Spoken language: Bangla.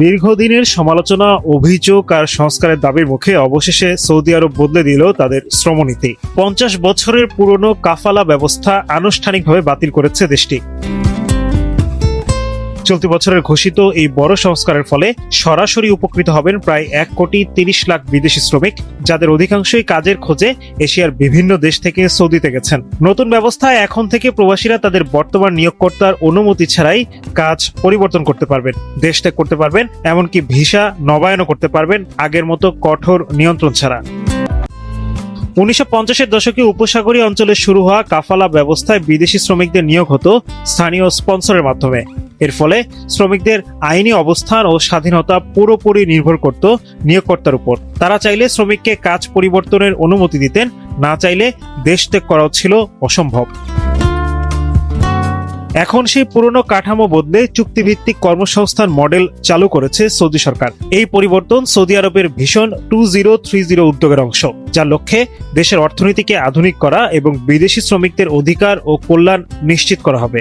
দীর্ঘদিনের সমালোচনা, অভিযোগ আর সংস্কারের দাবির মুখে অবশেষে সৌদি আরব বদলে দিল তাদের শ্রমনীতি। পঞ্চাশ বছরের পুরনো কাফালা ব্যবস্থা আনুষ্ঠানিকভাবে বাতিল করেছে দেশটি। চলতি বছরের ঘোষিত এই বড় সংস্কারের ফলে সরাসরি উপকৃত হবেন প্রায় এক কোটি তিরিশ লাখ বিদেশি শ্রমিক, যাদের অধিকাংশই কাজের খোঁজে এশিয়ার বিভিন্ন দেশ থেকে সৌদিতে গেছেন। নতুন ব্যবস্থায় এখন থেকে প্রবাসীরা তাদের বর্তমান নিয়োগকর্তার অনুমতি ছাড়াই কাজ পরিবর্তন করতে পারবেন। দেশ ত্যাগ করতে পারবেন, এমনকি ভিসা নবায়নও করতে পারবেন আগের মতো কঠোর নিয়ন্ত্রণ ছাড়া। উনিশশো পঞ্চাশের দশকে উপসাগরীয় অঞ্চলে শুরু হওয়া কাফালা ব্যবস্থায় বিদেশি শ্রমিকদের নিয়োগ হতো স্থানীয় স্পন্সরের মাধ্যমে। এর ফলে শ্রমিকদের আইনি অবস্থান ও স্বাধীনতা পুরোপুরি নির্ভর করত নিয়োগকর্তার উপর। তারা চাইলে শ্রমিককে কাজ পরিবর্তনের অনুমতি দিতেন, না চাইলে দেশ ত্যাগ করাও ছিল অসম্ভব। এখন সেই পুরনো কাঠামো বদলে চুক্তিভিত্তিক কর্মসংস্থান মডেল চালু করেছে সৌদি সরকার। এই পরিবর্তন সৌদি আরবের ভীষণ টু জিরো থ্রি জিরো উদ্যোগের অংশ, যার লক্ষ্যে দেশের অর্থনীতিকে আধুনিক করা এবং বিদেশি শ্রমিকদের অধিকার ও কল্যাণ নিশ্চিত করা হবে।